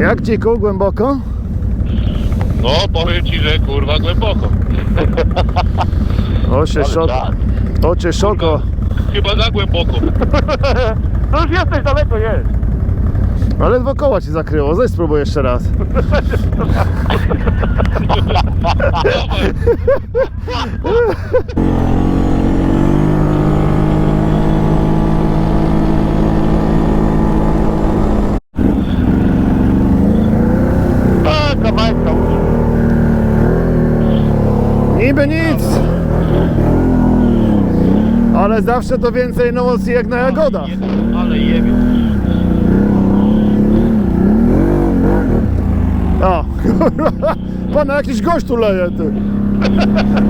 Jak dziku, głęboko? No, powiem ci, że kurwa głęboko. O się szok. O cię szoko. Chyba za głęboko. To już jesteś daleko, jest. Ale koła ci zakryło. Zejdź spróbuj jeszcze raz. A, kawałka. Niby nic. Ale zawsze to więcej emocji jak na jagodach. Ale jebie. O, kurwa. Pana jakiś gość tu leje, ty.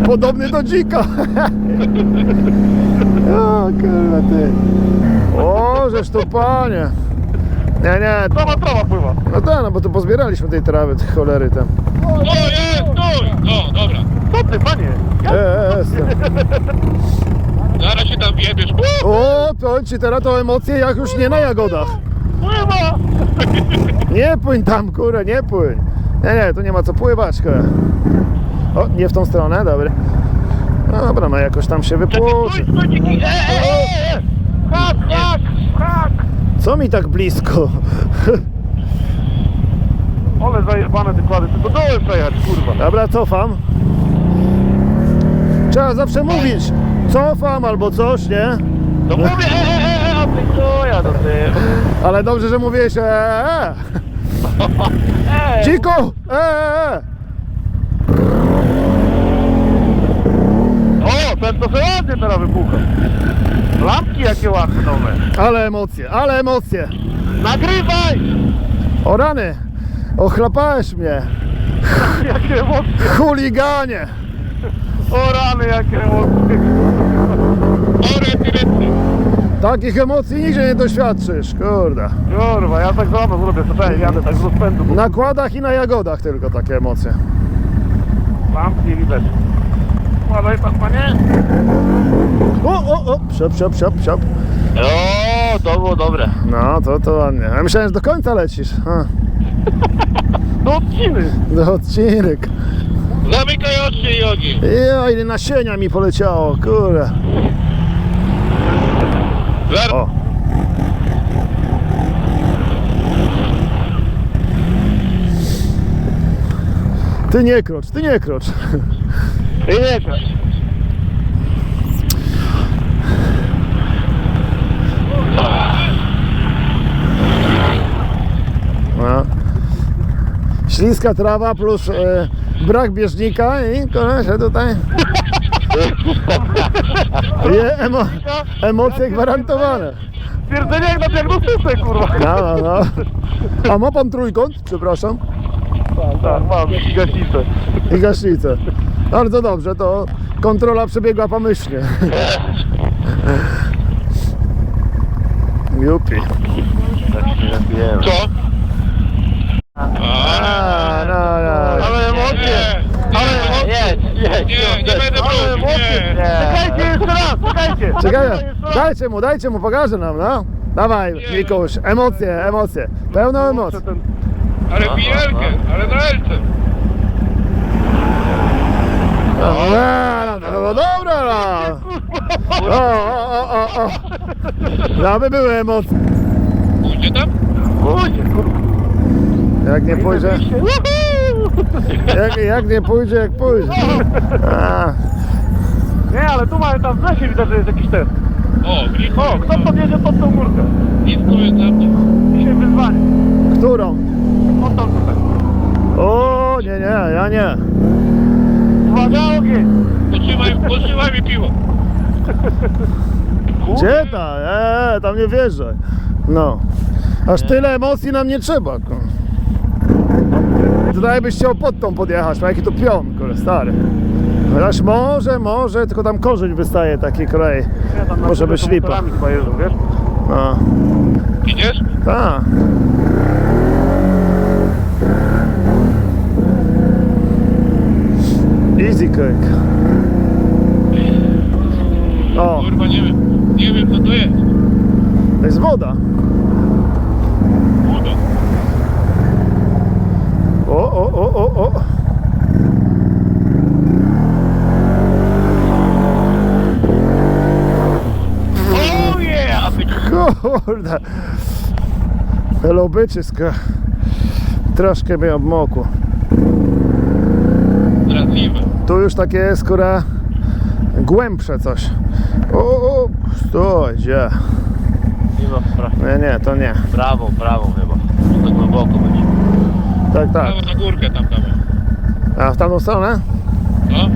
Podobny do dzika. O, kurwa, ty. O, żeż tu panie. Nie, nie, Trawa, trawa pływa. no tak, no bo tu pozbieraliśmy tej trawy, tych cholery tam. O, jest, stój! No, dobra. Co ty, panie? Ja... E, e, jestem. Zaraz się tam wjebiesz. Uuu! O, to ci teraz to emocje jak już nie na jagodach. Pływa! Nie płyń tam, kurę, nie płyń. Nie, nie, tu nie ma co pływać, kurę. O, nie w tą stronę, dobra. Dobra, no jakoś tam się Stój, wypłuczy. stój, dziki. E, e, e! Co mi tak blisko? Ale zajebane te kłady, tylko dołem przejechać, kurwa. Dobra, cofam. Trzeba zawsze mówić, cofam albo coś, nie? No mówię, e, e, e, e, a ty co ja do ty? Ale dobrze, że mówiłeś, eee. Eee. O, ten to sobie ładnie teraz wybucha. Lampki jakie ładne nowe. Ale emocje, ale emocje. Nagrywaj! O rany, ochlapałeś mnie. Jakie emocje, Chuliganie. o rany, jakie emocje. O, rety, rety. Takich emocji nigdzie nie doświadczysz, kurde. Kurwa, ja tak samo zrobię, ten, jadę tak z rozpędu. bo Na kładach i na jagodach tylko takie emocje. Lampki widać. Ładaj pan, panie. O, o, o, psiop, psiop, psiop, psiop. O, to było dobre. No, to, to ładnie. Ja myślałem, że do końca lecisz. A, Do odciny. do odcinek. Zamykaj oczy i ogień. Ja, ile nasienia mi poleciało, kurde. Zaraz. O. Ty nie krocz, ty nie krocz. I nie krać. No. Śliska trawa plus e, brak bieżnika i kolesie tutaj. Je emo, emocje gwarantowane. Stwierdzenie jak na diagnostyce, kurwa. No, no, no. A ma pan trójkąt? Przepraszam. Tak, mam i gaśnicę. I gaśnicę. Bardzo dobrze, to kontrola przebiegła pomyślnie. Jupi. Co? A, no, no. Ale emocje. Ale emocje. Nie, nie będę Ale emocje. nie. Czekajcie jeszcze raz, czekajcie. Czekaj, dajcie mu, dajcie mu, pokaże nam, no. Dawaj, Mikuś, emocje, emocje. Pełno emocji. Ten- Ale pijelkę, ale na elce. No, no, no, no dobra, no. O, o, o, o, o. No, aby były emocje. Pójdzie tam? Pójdzie, kurwa. Jak nie pójdzie, jak, jak nie pójdzie, jak pójdzie. A, Nie, ale tu mamy tam w lesie widać, że jest jakiś ten. O, blisko. O, kto podjedzie pod tą górkę? Blisko jest mnie. Dzisiaj wyzwanie. którą? Pod tą tutaj. O, nie, nie, ja nie. Uwaga, ogień. Potrzymaj, potrzymaj mi piwo. Gdzie ta? Eee, tam nie wjeżdżaj. No. Aż tyle emocji nam nie trzeba. kur. Tutaj byś chciał pod tą podjechać, ma jaki to pion, kurde, stary. Chociaż może, może, tylko tam korzeń wystaje taki kolej. Ja tam na Może górze być tą lipa. motorami chyba jeżdżą, wiesz? No, Idziesz? tak. Easy cake. O, Kurwa, nie wiem, nie wiem co to jest. to jest woda. Woda. O, o, o, o, o. Oh yeah! Kurde. Hello bitches. ka- Troszkę mnie obmokło. Zdradliwe. Tu już takie jest, kurwa, głębsze coś. O, o, stój, gdzie? Nie, nie, to nie. prawą, prawą chyba. To głęboko będzie. Tak, tak. Prawo na górkę tam damy. A w tamtą stronę? No.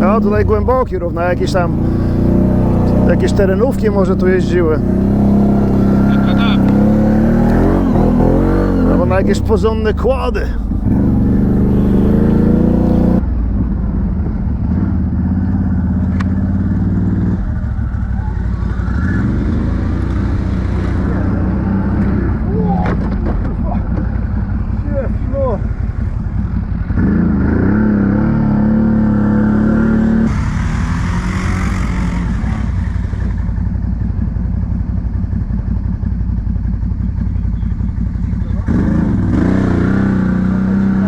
No, tutaj głęboki równo, jakieś tam jakieś terenówki może tu jeździły. Albo na jakieś porządne kłady.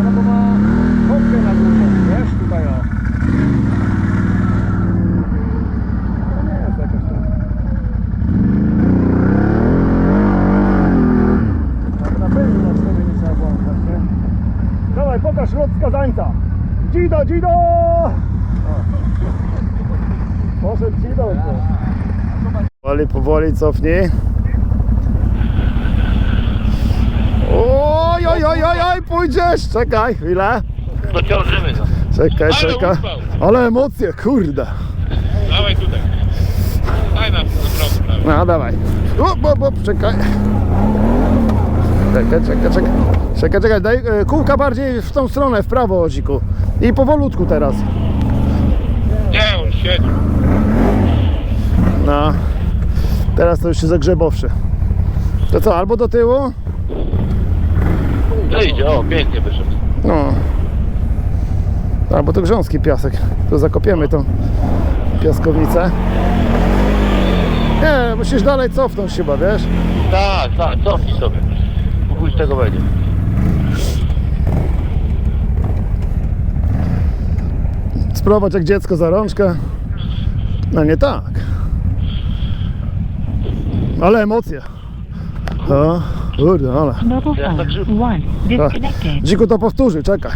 Albo ma kopkę na górze, wiesz, tutaj o. To nie jest jakaś tam... Tak na pewno sobie nie trzeba włączać, nie? Dawaj, pokaż lot skazańca. Dzido! O. Poszedł dzido. Powoli, powoli cofnij. Oj, oj, oj, oj, oj, pójdziesz! Czekaj, chwilę. Dociążymy go. Czekaj, czekaj. Ale emocje, kurde. Dawaj tutaj. Daj przodu prawie. No, dawaj. Up, up, up, czekaj. Czekaj, czekaj, czekaj. Czekaj, czekaj, daj e, kółka bardziej w tą stronę, w prawo, Odziku. I powolutku teraz. Nie, on siedzi. No. Teraz to już się zagrzebowszy. To co, albo do tyłu? No idzie, o, pięknie wyszedł. No. Albo to grząski piasek. To zakopiemy tą piaskownicę. Nie, musisz dalej cofnąć chyba, wiesz? Tak, tak, cofnij sobie. Pójdź tego będzie. Spróbować jak dziecko za rączkę. No nie tak. Ale emocje. O, kurde, ale. Ja tak. Dziku to powtórzy, czekaj.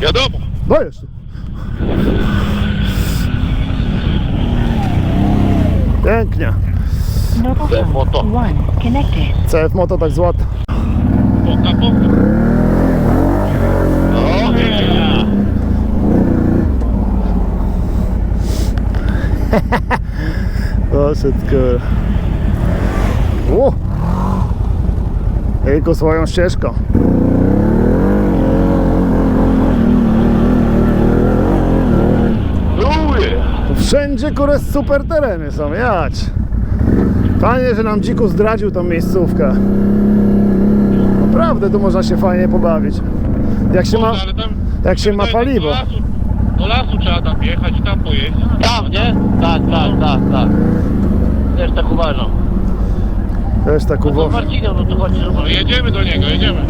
Wiadomo. Dajesz. Pięknie. Mobile Moto. CF Moto tak złota. Poka, poka. O, nie. Poszedł kur. O! Tylko swoją ścieżką. Wszędzie kurę super tereny są, jać. Fajnie, że nam dziku zdradził tą miejscówkę. Naprawdę tu można się fajnie pobawić. Jak się ma, jak się ma paliwo. Do lasu, do lasu trzeba tam jechać i tam pojeździć. Tam, nie? Tak, tak, tak, tak. Też tak uważam. Też tak No. Marcinem, no to chodź, No jedziemy do niego, jedziemy.